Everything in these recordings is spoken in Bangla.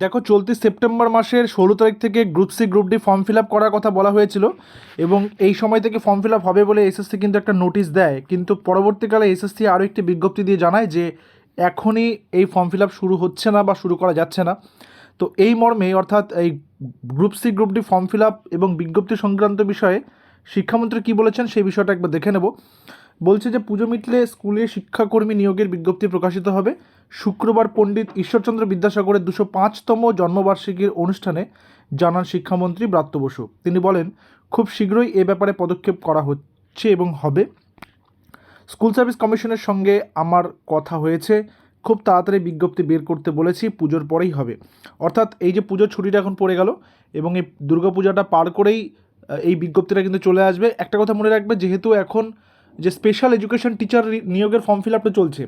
দেখো, চলতি সেপ্টেম্বর মাসের ষোলো তারিখ থেকে group C, group D form fill up করার কথা বলা হয়েছিল এবং এই সময় থেকে ফর্ম ফিল আপ হবে বলে এসএসসি কিন্তু একটা নোটিশ দেয়। কিন্তু পরবর্তীকালে এসএসসি আরও একটি বিজ্ঞপ্তি দিয়ে জানায় যে এখনই এই ফর্ম ফিল আপ শুরু হচ্ছে না বা শুরু করা যাচ্ছে না। তো এই মর্মে অর্থাৎ এই group C, group D form fill up এবং বিজ্ঞপ্তি সংক্রান্ত বিষয়ে শিক্ষামন্ত্রী কী বলেছেন সেই বিষয়টা একবার দেখে নেব। বলছে যে পুজো মিটলে স্কুলে শিক্ষাকর্মী নিয়োগের বিজ্ঞপ্তি প্রকাশিত হবে। শুক্রবার পণ্ডিত ঈশ্বরচন্দ্র বিদ্যাসাগরের দুশো পাঁচতম জন্মবার্ষিকীর অনুষ্ঠানে জানান শিক্ষামন্ত্রী ব্রাত্য বসু। তিনি বলেন, খুব শীঘ্রই এ ব্যাপারে পদক্ষেপ করা হচ্ছে এবং হবে। স্কুল সার্ভিস কমিশনের সঙ্গে আমার কথা হয়েছে। খুব তাড়াতাড়ি বিজ্ঞপ্তি বের করতে বলেছি, পুজোর পরেই হবে। অর্থাৎ এই যে পুজোর ছুটিটা এখন পড়ে গেল এবং এই দুর্গাপূজাটা পার করেই এই বিজ্ঞপ্তিটা কিন্তু চলে আসবে। একটা কথা মনে রাখবে, যেহেতু এখন যে স্পেশাল এডুকেশন টিচার নিয়োগের ফর্ম ফিল আপটা চলছে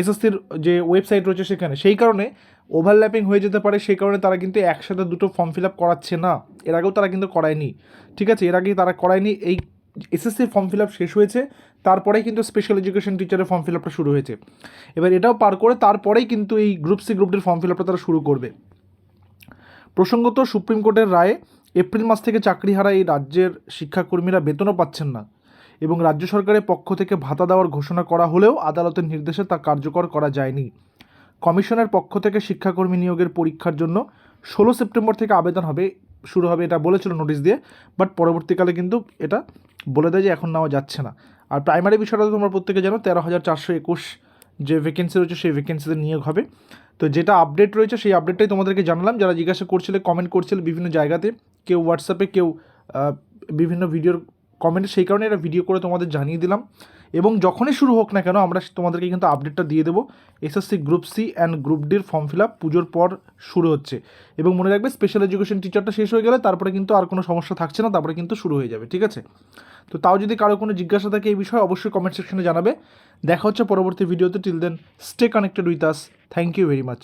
এসএসসির যে ওয়েবসাইট রয়েছে সেখানে, সেই কারণে ওভারল্যাপিং হয়ে যেতে পারে, সেই কারণে তারা কিন্তু একসাথে দুটো ফর্ম ফিল আপ করাচ্ছে না। এর আগেও তারা কিন্তু করায়নি, ঠিক আছে? এর আগে তারা করায়নি, এই এসএসসির ফর্ম ফিল আপ শেষ হয়েছে, তারপরেই কিন্তু স্পেশাল এডুকেশন টিচারের ফর্ম ফিল আপটা শুরু হয়েছে। এবার এটাও পার করে তারপরেই কিন্তু এই গ্রুপ সি গ্রুপ ডির ফর্ম ফিল আপটা তারা শুরু করবে। প্রসঙ্গত সুপ্রিম কোর্টের রায়ে এপ্রিল মাস থেকে চাকরি হারা এই রাজ্যের শিক্ষাকর্মীরা বেতনও পাচ্ছেন না। এবং রাজ্য সরকারের পক্ষ থেকে ভাতা দেওয়ার ঘোষণা করা হলেও আদালতের নির্দেশে তা কার্যকর করা যায়নি। কমিশনের পক্ষ থেকে শিক্ষাকর্মী নিয়োগের পরীক্ষার জন্য ষোলো সেপ্টেম্বর থেকে আবেদন হবে, শুরু হবে এটা বলেছিল নোটিশ দিয়ে, বাট পরবর্তীকালে কিন্তু এটা বলে দেয় যে এখন নেওয়া যাচ্ছে না। আর প্রাইমারি বিষয়টা তোমরা প্রত্যেকে জানো, তেরো হাজার চারশো একুশ যে ভ্যাকেন্সি রয়েছে সেই ভ্যাকেন্সিতে নিয়োগ হবে। তো যেটা আপডেট রয়েছে সেই আপডেটটাই তোমাদেরকে জানালাম। যারা জিজ্ঞাসা করছিলে কমেন্ট করছিলে বিভিন্ন জায়গাতে, কেউ হোয়াটসঅ্যাপে কেউ বিভিন্ন ভিডিওর কমেন্টে সেই কারণে এটা ভিডিও করে তোমাদের জানিয়ে দিলাম। এবং যখনই শুরু হোক না কেন, আমরা তোমাদেরকে কিন্তু আপডেটটা দিয়ে দেবো। SSC group C and group ডির ফর্ম ফিল আপ পুজোর পর শুরু হচ্ছে। এবং মনে রাখবে স্পেশাল এডুকেশন টিচারটা শেষ হয়ে গেলে তারপরে কিন্তু আর কোনো সমস্যা থাকছে না, তারপরে কিন্তু শুরু হয়ে যাবে, ঠিক আছে? তো তাও যদি কারও কোনো জিজ্ঞাসা থাকে এই বিষয়ে, অবশ্যই কমেন্ট সেকশনে জানাবে। দেখা হচ্ছে পরবর্তী ভিডিওতে till then stay connected with us thank you very much